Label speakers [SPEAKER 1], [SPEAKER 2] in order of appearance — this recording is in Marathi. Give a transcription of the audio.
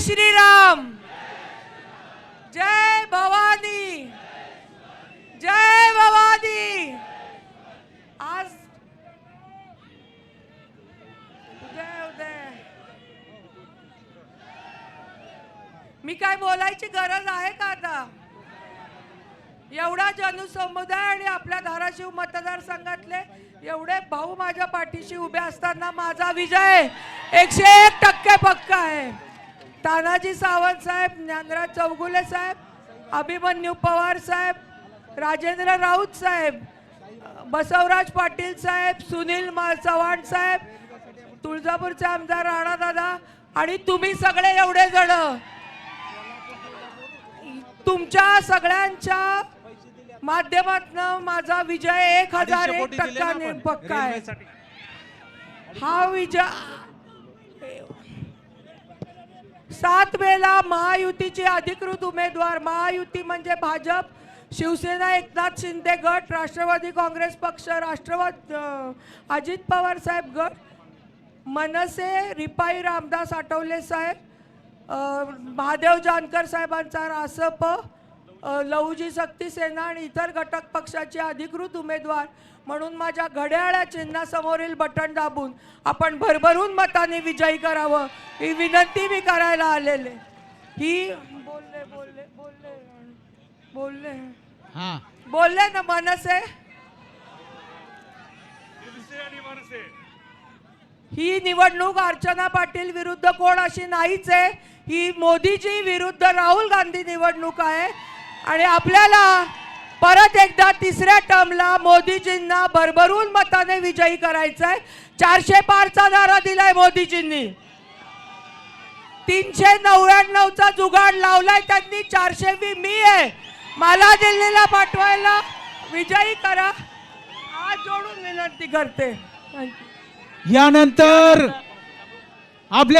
[SPEAKER 1] श्रीराम। जय भवानी। जय भवानी। आज उदय उदय। मी काय बोलायची गरज आहे का आता? एवढा जनसमुदाय आणि आपल्या धाराशिव मतदारसंघातले एवढे भाऊ माझ्या पाठीशी उभे असताना माझा विजय एकशे एक टक्के पक्का. तानाजी सावंत साहेब ज्ञानराज चौगुले साहेब अभिमन्यू पवार साहेब राजेंद्र राऊत साहेब बसवराज पाटील साहेब सुनील मा चव्हाण साहेब तुळजापूरचे आमदार राणादादा आणि तुम्ही सगळे एवढे जण तुमच्या सगळ्यांच्या माध्यमातनं माझा विजय एक हजार एक टक्का पक्का आहे. हा विजय सात वेळा महायुतीचे अधिकृत उमेदवार महायुती म्हणजे भाजप शिवसेना एकनाथ शिंदे गट राष्ट्रवादी काँग्रेस पक्ष राष्ट्रवाद अजित पवार साहेब गट मनसे रिपाई रामदास आठवले साहेब महादेव जानकर साहेबांचा रासप लहुजी शक्ती सेना आणि इतर घटक पक्षाचे अधिकृत उमेदवार म्हणून माझ्या घड्याळ्या चिन्हासमोरील बटन दाबून आपण भरभरून मताने विजयी करावं. ही विनंती मी करायला आलेले. ही बोलले बोलले बोलले बोलले.
[SPEAKER 2] हा.
[SPEAKER 1] बोलले ना मनसे. ही निवडणूक अर्चना पाटील विरुद्ध कोण अशी नाहीच आहे. ही मोदीजी विरुद्ध राहुल गांधी निवडणूक आहे. आणि आपल्याला परत एकदा तिसऱ्या टर्मला मोदीजींना भरभरून मताने विजयी करायचं आहे चारशे पारचा नारा दिलाय मोदीजींनी. तीनशे नव्याण्णवचा जुगाड लावलाय त्यांनी. चारशे वी मी आहे. मला दिल्लीला पाठवायला विजयी करा. हात जोडून विनंती करते.
[SPEAKER 2] यानंतर आपल्या